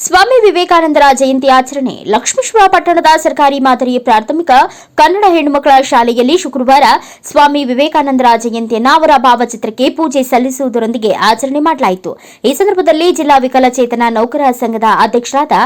ಸ್ವಾಮಿ ವಿವೇಕಾನಂದರ ಜಯಂತಿ ಆಚರಣೆ ಲಕ್ಷ್ಮೇಶ್ವರ ಪಟ್ಟಣದ ಸರ್ಕಾರಿ ಮಾದರಿ ಪ್ರಾಥಮಿಕ ಕನ್ನಡ ಹೆಣ್ಣುಮಕ್ಕಳ ಶಾಲೆಯಲ್ಲಿ ಶುಕ್ರವಾರ ಸ್ವಾಮಿ ವಿವೇಕಾನಂದರ ಜಯಂತಿಯನ್ನು ಅವರ ಭಾವಚಿತ್ರಕ್ಕೆ ಪೂಜೆ ಸಲ್ಲಿಸುವುದರೊಂದಿಗೆ ಆಚರಣೆ ಮಾಡಲಾಯಿತು. ಈ ಸಂದರ್ಭದಲ್ಲಿ ಜಿಲ್ಲಾ ವಿಕಲಚೇತನ ನೌಕರರ ಸಂಘದ ಅಧ್ಯಕ್ಷರಾದ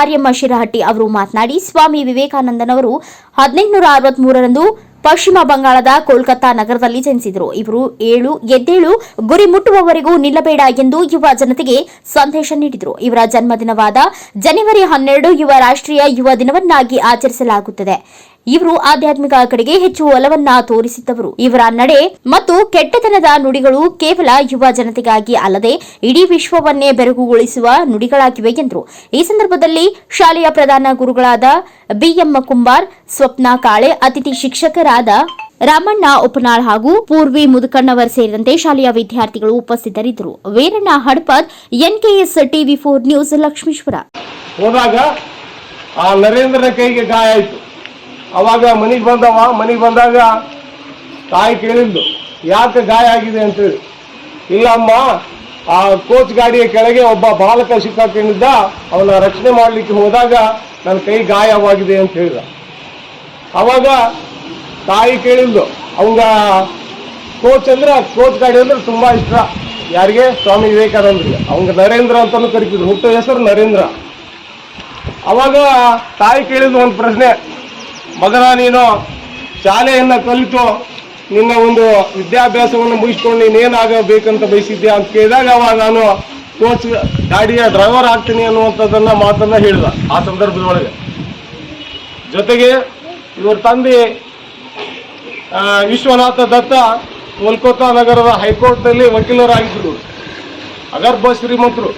ಆರ್ಯಮ್ಮ ಶಿರಹಟ್ಟಿ ಅವರು ಮಾತನಾಡಿ, ಸ್ವಾಮಿ ವಿವೇಕಾನಂದನವರು ಹದಿನೆಂಟುನೂರ ಅರವತ್ಮೂರರಂದು ಪಶ್ಚಿಮ ಬಂಗಾಳದ ಕೋಲ್ಕತ್ತಾ ನಗರದಲ್ಲಿ ಜನಿಸಿದರು. ಇವರು ಏಳು, ಎದ್ದೇಳು, ಗುರಿ ಮುಟ್ಟುವವರೆಗೂ ನಿಲ್ಲಬೇಡ ಎಂದು ಯುವ ಜನತೆಗೆ ಸಂದೇಶ ನೀಡಿದರು. ಇವರ ಜನ್ಮದಿನವಾದ ಜನವರಿ ಹನ್ನೆರಡು ಯುವ ರಾಷ್ಟ್ರೀಯ ಯುವ ದಿನವನ್ನಾಗಿ ಆಚರಿಸಲಾಗುತ್ತದೆ. ಇವರು ಆಧ್ಯಾತ್ಮಿಕ ಕಡೆಗೆ ಹೆಚ್ಚು ಒಲವನ್ನ ತೋರಿಸಿದ್ದವರು. ಇವರ ನಡೆ ಮತ್ತು ಕೆಟ್ಟತನದ ನುಡಿಗಳು ಕೇವಲ ಯುವ ಜನತೆಗಾಗಿ ಅಲ್ಲದೆ ಇಡೀ ವಿಶ್ವವನ್ನೇ ಬೆರಗುಗೊಳಿಸುವ ನುಡಿಗಳಾಗಿವೆ ಎಂದರು. ಈ ಸಂದರ್ಭದಲ್ಲಿ ಶಾಲೆಯ ಪ್ರಧಾನ ಗುರುಗಳಾದ ಬಿಎಂ ಕುಂಬಾರ್, ಸ್ವಪ್ನ ಕಾಳೆ, ಅತಿಥಿ ಶಿಕ್ಷಕರಾದ ರಾಮಣ್ಣ ಉಪನಾಳ್ ಹಾಗೂ ಪೂರ್ವಿ ಮುದುಕಣ್ಣವರ್ ಸೇರಿದಂತೆ ಶಾಲೆಯ ವಿದ್ಯಾರ್ಥಿಗಳು ಉಪಸ್ಥಿತರಿದ್ದರು. Veeranna Hadpad, NKS TV four news Lakshmeshwar. ಹೋದಾಗ ಆ ನರೇಂದ್ರನ ಕೈಗೆ ಗಾಯ ಆಯ್ತು. ಅವಾಗ ಮನೆಗೆ ಬಂದವ, ಮನೆಗೆ ಬಂದಾಗ ತಾಯಿ ಕೇಳಿದ್ಲು, ಯಾಕೆ ಗಾಯ ಆಗಿದೆ ಅಂತೇಳಿ. ಇಲ್ಲ ಅಮ್ಮ ಆ ಕೋಚ್ ಗಾಡಿಯ ಕೆಳಗೆ ಒಬ್ಬ ಬಾಲಕ ಸಿಕ್ಕಾಕೊಂಡಿದ್ದ ಅವನ ರಕ್ಷಣೆ ಮಾಡಲಿಕ್ಕೆ ಹೋದಾಗ ನನ್ನ ಕೈ ಗಾಯವಾಗಿದೆ ಅಂತ ಹೇಳಿದ. ಅವಾಗ ತಾಯಿ ಕೇಳಿದ್ಲು, ಅವಂಗ ಕೋಚ್ ಅಂದ್ರೆ ಕೋಚ್ ಗಾಡಿ ಅಂದ್ರೆ ತುಂಬಾ ಇಷ್ಟ. ಯಾರಿಗೆ? ಸ್ವಾಮಿ ವಿವೇಕಾನಂದರಿಗೆ. ಅವಂಗ ನರೇಂದ್ರ ಅಂತಾನು ಕರಿತಿದ್ರು ಹುಟ್ಟು ಹೆಸರು ನರೇಂದ್ರ. ಅವಾಗ ತಾಯಿ ಕೇಳಿದ್ದು ಒಂದು ಪ್ರಶ್ನೆ ಮಗನ ನೀನು ಶಾಲೆಯನ್ನ ಕಲಿತು ನಿನ್ನ ಒಂದು ವಿದ್ಯಾಭ್ಯಾಸವನ್ನು ಮುಗಿಸ್ಕೊಂಡು ನೀನೇನಾಗಬೇಕಂತ ಬಯಸಿದ್ದೆ ಅಂತ ಕೇಳಿದಾಗ ಅವ ನಾನು, ಕೋಚ್, ಗಾಡಿಯ ಡ್ರೈವರ್ ಆಗ್ತೀನಿ ಅನ್ನುವಂಥದ್ದನ್ನ ಮಾತನ್ನ ಹೇಳಿದ ಆ ಸಂದರ್ಭದೊಳಗೆ. ಜೊತೆಗೆ ಇವರ ತಂದೆ ವಿಶ್ವನಾಥ ದತ್ತ ಕೋಲ್ಕತ್ತಾ ನಗರದ ಹೈಕೋರ್ಟ್ನಲ್ಲಿ ವಕೀಲರಾಗಿದ್ದರು. ಅಗರ್ಭ ಶ್ರೀಮಂತರು.